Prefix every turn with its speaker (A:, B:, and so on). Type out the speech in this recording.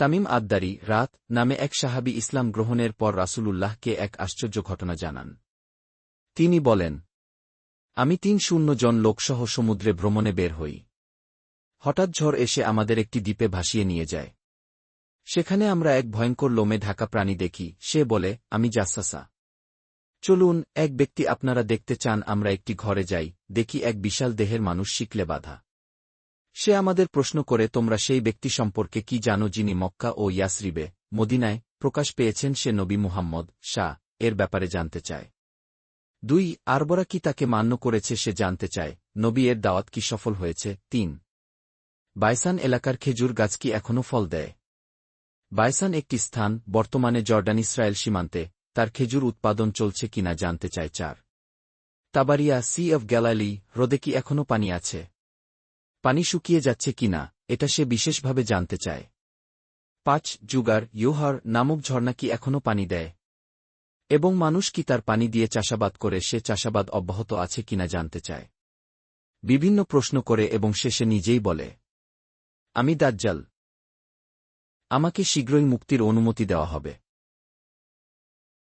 A: তামিম আদ্দারি রাত নামে এক সাহাবি ইসলাম গ্রহণের পর রাসূলুল্লাহকে এক আশ্চর্য ঘটনা জানান। তিনি বলেন, আমি তিন শূন্য জন লোকসহ সমুদ্রে ভ্রমণে বের হই। হঠাৎ ঝড় এসে আমাদের একটি দ্বীপে ভাসিয়ে নিয়ে যায়। সেখানে আমরা এক ভয়ঙ্কর লোমে ঢাকা প্রাণী দেখি। সে বলে, আমি জাসাসা। চলুন, এক ব্যক্তি আপনারা দেখতে চান, আমরা একটি ঘরে যাই। দেখি এক বিশাল দেহের মানুষ শিকলে বাধা। সে আমাদের প্রশ্ন করে, তোমরা সেই ব্যক্তি সম্পর্কে কি জানো যিনি মক্কা ও ইয়াসরিবে মদিনায় প্রকাশ পেয়েছেন? সে নবী মুহাম্মদ শাহ এর ব্যাপারে জানতে চায়। দুই, আরবরা কি তাকে মান্য করেছে সে জানতে চায়। নবী এর দাওয়াত কি সফল হয়েছে? তিন, বাইসান এলাকার খেজুর গাছ কি এখনও ফল দেয়? বাইসান একটি স্থান, বর্তমানে জর্ডান ইসরায়েল সীমান্তে, তার খেজুর উৎপাদন চলছে কিনা জানতে চায়। চার, তাবারিয়া, সি অফ গ্যালালি, হ্রদে কি এখনও পানি আছে? পানি শুকিয়ে যাচ্ছে কিনা, এটা সে বিশেষভাবে জানতে চায়। পাঁচ, জুগার, ইউহার নামক ঝর্ণা কি এখনও পানি দেয়? এবং মানুষ কি তার পানি দিয়ে চাষাবাদ করে, সে চাষাবাদ অব্যাহত আছে কিনা জানতে চায়। বিভিন্ন প্রশ্ন করে এবং শেষে নিজেই বলে, আমি দাজ্জাল। আমাকে শীঘ্রই মুক্তির অনুমতি দেওয়া হবে।